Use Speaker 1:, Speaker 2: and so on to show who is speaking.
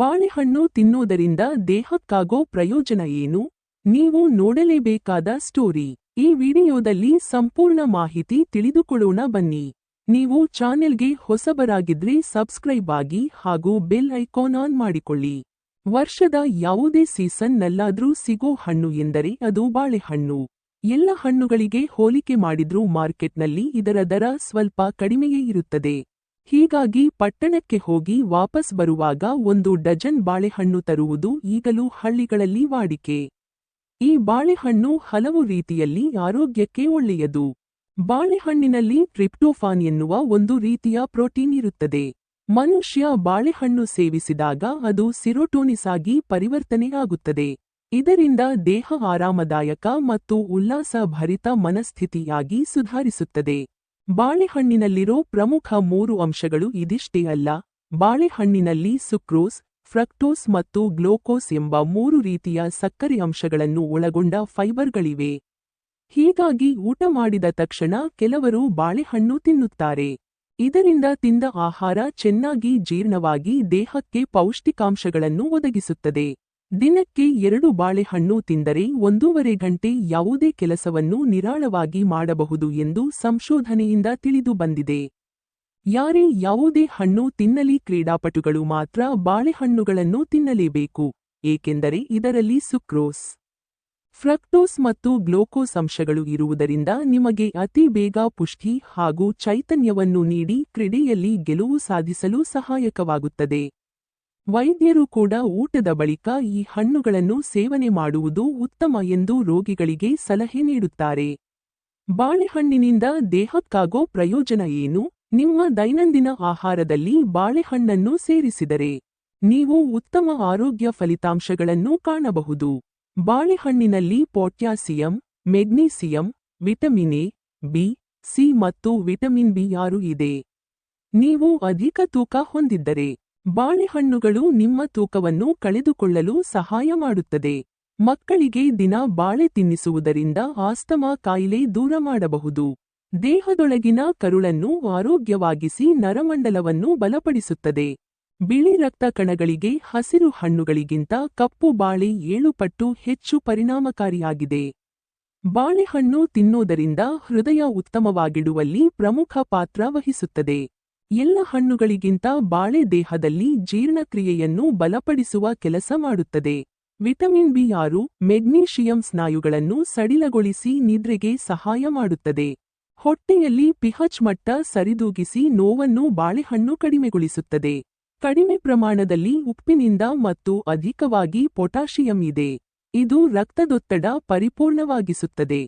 Speaker 1: ಬಾಳೆಹಣ್ಣು ತಿನ್ನೋದರಿಂದ ದೇಹಕ್ಕಾಗೋ ಪ್ರಯೋಜನ ಏನು? ನೀವು ನೋಡಲೇಬೇಕಾದ ಸ್ಟೋರಿ. ಈ ವಿಡಿಯೋದಲ್ಲಿ ಸಂಪೂರ್ಣ ಮಾಹಿತಿ ತಿಳಿದುಕೊಳ್ಳೋಣ ಬನ್ನಿ. ನೀವು ಚಾನೆಲ್ಗೆ ಹೊಸಬರಾಗಿದ್ರೆ ಸಬ್ಸ್ಕ್ರೈಬ್ ಆಗಿ ಹಾಗೂ ಬೆಲ್ ಐಕಾನ್ ಆನ್ ಮಾಡಿಕೊಳ್ಳಿ. ವರ್ಷದ ಯಾವುದೇ ಸೀಸನ್ನಲ್ಲಾದ್ರೂ ಸಿಗೋ ಹಣ್ಣು ಎಂದರೆ ಅದು ಬಾಳೆಹಣ್ಣು. ಎಲ್ಲ ಹಣ್ಣುಗಳಿಗೆ ಹೋಲಿಕೆ ಮಾಡಿದ್ರೂ ಮಾರ್ಕೆಟ್ನಲ್ಲಿ ಇದರ ದರ ಸ್ವಲ್ಪ ಕಡಿಮೆಯೇ ಇರುತ್ತದೆ. ಹೀಗಾಗಿ ಪಟ್ಟಣಕ್ಕೆ ಹೋಗಿ ವಾಪಸ್ ಬರುವಾಗ ಒಂದು ಡಜನ್ ಬಾಳೆಹಣ್ಣು ತರುವುದು ಈಗಲೂ ಹಳ್ಳಿಗಳಲ್ಲಿ ವಾಡಿಕೆ. ಈ ಬಾಳೆಹಣ್ಣು ಹಲವು ರೀತಿಯಲ್ಲಿ ಆರೋಗ್ಯಕ್ಕೆ ಒಳ್ಳೆಯದು. ಬಾಳೆಹಣ್ಣಿನಲ್ಲಿ ಟ್ರಿಪ್ಟೋಫಾನ್ ಎನ್ನುವ ಒಂದು ರೀತಿಯ ಪ್ರೋಟೀನ್ ಇರುತ್ತದೆ. ಮನುಷ್ಯ ಬಾಳೆಹಣ್ಣು ಸೇವಿಸಿದಾಗ ಅದು ಸಿರೋಟೋನಿಸ್ ಆಗಿ ಪರಿವರ್ತನೆಯಾಗುತ್ತದೆ ಇದರಿಂದ ದೇಹ ಆರಾಮದಾಯಕ ಮತ್ತು ಉಲ್ಲಾಸಭರಿತ ಮನಸ್ಥಿತಿಯಾಗಿ ಸುಧಾರಿಸುತ್ತದೆ. ಬಾಳೆಹಣ್ಣಿನಲ್ಲಿರೋ ಪ್ರಮುಖ ಮೂರು ಅಂಶಗಳು ಇದಿಷ್ಟೇ ಅಲ್ಲ. ಬಾಳೆಹಣ್ಣಿನಲ್ಲಿ ಸುಕ್ರೋಸ್, ಫ್ರಕ್ಟೋಸ್ ಮತ್ತು ಗ್ಲೋಕೋಸ್ ಎಂಬ ಮೂರು ರೀತಿಯ ಸಕ್ಕರೆ ಅಂಶಗಳನ್ನು ಒಳಗೊಂಡ ಫೈಬರ್ಗಳಿವೆ. ಹೀಗಾಗಿ ಊಟ ಮಾಡಿದ ತಕ್ಷಣ ಕೆಲವರು ಬಾಳೆಹಣ್ಣು ತಿನ್ನುತ್ತಾರೆ. ಇದರಿಂದ ತಿಂದ ಆಹಾರ ಚೆನ್ನಾಗಿ ಜೀರ್ಣವಾಗಿ ದೇಹಕ್ಕೆ ಪೌಷ್ಟಿಕಾಂಶಗಳನ್ನು ಒದಗಿಸುತ್ತದೆ. ದಿನಕ್ಕೆ ಎರಡು ಬಾಳೆಹಣ್ಣು ತಿಂದರೆ ಒಂದೂವರೆ ಗಂಟೆ ಯಾವುದೇ ಕೆಲಸವನ್ನು ನಿರಾಳವಾಗಿ ಮಾಡಬಹುದು ಎಂದು ಸಂಶೋಧನೆಯಿಂದ ತಿಳಿದು ಬಂದಿದೆ. ಯಾರೇ ಯಾವುದೇ ಹಣ್ಣು ತಿನ್ನಲಿ ಕ್ರೀಡಾಪಟುಗಳು ಮಾತ್ರ ಬಾಳೆಹಣ್ಣುಗಳನ್ನು ತಿನ್ನಲೇಬೇಕು, ಏಕೆಂದರೆ ಇದರಲ್ಲಿ ಸುಕ್ರೋಸ್, ಫ್ರಕ್ಟೋಸ್ ಮತ್ತು ಗ್ಲೋಕೋಸ್ ಅಂಶಗಳು ಇರುವುದರಿಂದ ನಿಮಗೆ ಅತಿ ಬೇಗ ಪುಷ್ಟಿ ಹಾಗೂ ಚೈತನ್ಯವನ್ನು ನೀಡಿ ಕ್ರೀಡೆಯಲ್ಲಿ ಗೆಲುವು ಸಾಧಿಸಲು ಸಹಾಯಕವಾಗುತ್ತದೆ. ವೈದ್ಯರು ಕೂಡ ಊಟದ ಬಳಿಕ ಈ ಹಣ್ಣುಗಳನ್ನು ಸೇವನೆ ಮಾಡುವುದು ಉತ್ತಮ ಎಂದು ರೋಗಿಗಳಿಗೆ ಸಲಹೆ ನೀಡುತ್ತಾರೆ. ಬಾಳೆಹಣ್ಣಿನಿಂದ ದೇಹಕ್ಕಾಗೋ ಪ್ರಯೋಜನ ಏನು? ನಿಮ್ಮ ದೈನಂದಿನ ಆಹಾರದಲ್ಲಿ ಬಾಳೆಹಣ್ಣನ್ನು ಸೇರಿಸಿದರೆ ನೀವು ಉತ್ತಮ ಆರೋಗ್ಯ ಫಲಿತಾಂಶಗಳನ್ನು ಕಾಣಬಹುದು. ಬಾಳೆಹಣ್ಣಿನಲ್ಲಿ potassium, magnesium, vitamin A, B, C ಮತ್ತು ವಿಟಮಿನ್ ಬಿ ಆರು ಇದೆ? ನೀವು ಅಧಿಕ ತೂಕ ಹೊಂದಿದ್ದರೆ ಬಾಳೆಹಣ್ಣುಗಳು ನಿಮ್ಮ ತೂಕವನ್ನು ಕಳೆದುಕೊಳ್ಳಲು ಸಹಾಯ ಮಾಡುತ್ತದೆ. ಮಕ್ಕಳಿಗೆ ದಿನ ಬಾಳೆ ತಿನ್ನಿಸುವುದರಿಂದ ಆಸ್ತಮಾ ಕಾಯಿಲೆ ದೂರ ಮಾಡಬಹುದು. ದೇಹದೊಳಗಿನ ಕರುಳನ್ನು ಆರೋಗ್ಯವಾಗಿಸಿ ನರಮಂಡಲವನ್ನು ಬಲಪಡಿಸುತ್ತದೆ. ಬಿಳಿ ರಕ್ತ ಕಣಗಳಿಗೆ ಹಸಿರು ಹಣ್ಣುಗಳಿಗಿಂತ ಕಪ್ಪು ಬಾಳೆ ಏಳು ಪಟ್ಟು ಹೆಚ್ಚು ಪರಿಣಾಮಕಾರಿಯಾಗಿದೆ. ಬಾಳೆಹಣ್ಣು ತಿನ್ನೋದರಿಂದ ಹೃದಯ ಉತ್ತಮವಾಗಿಡುವಲ್ಲಿ ಪ್ರಮುಖ ಪಾತ್ರ ವಹಿಸುತ್ತದೆ. ಎಲ್ಲ ಹಣ್ಣುಗಳಿಗಿಂತ ಬಾಳೆ ದೇಹದಲ್ಲಿ ಜೀರ್ಣಕ್ರಿಯೆಯನ್ನು ಬಲಪಡಿಸುವ ಕೆಲಸ ಮಾಡುತ್ತದೆ. ವಿಟಮಿನ್ ಬಿ ಆರು, ಮೆಗ್ನೀಷಿಯಂ ಸ್ನಾಯುಗಳನ್ನು ಸಡಿಲಗೊಳಿಸಿ ನಿದ್ರೆಗೆ ಸಹಾಯ ಮಾಡುತ್ತದೆ. ಹೊಟ್ಟೆಯಲ್ಲಿ ಪಿಹಚ್ ಮಟ್ಟ ಸರಿದೂಗಿಸಿ ನೋವನ್ನು ಬಾಳೆಹಣ್ಣು ಕಡಿಮೆಗೊಳಿಸುತ್ತದೆ. ಕಡಿಮೆ ಪ್ರಮಾಣದಲ್ಲಿ ಉಪ್ಪಿನಿಂದ ಮತ್ತು ಅಧಿಕವಾಗಿ ಪೊಟಾಷಿಯಂ ಇದೆ. ಇದು ರಕ್ತದೊತ್ತಡ ಪರಿಪೂರ್ಣವಾಗಿಸುತ್ತದೆ.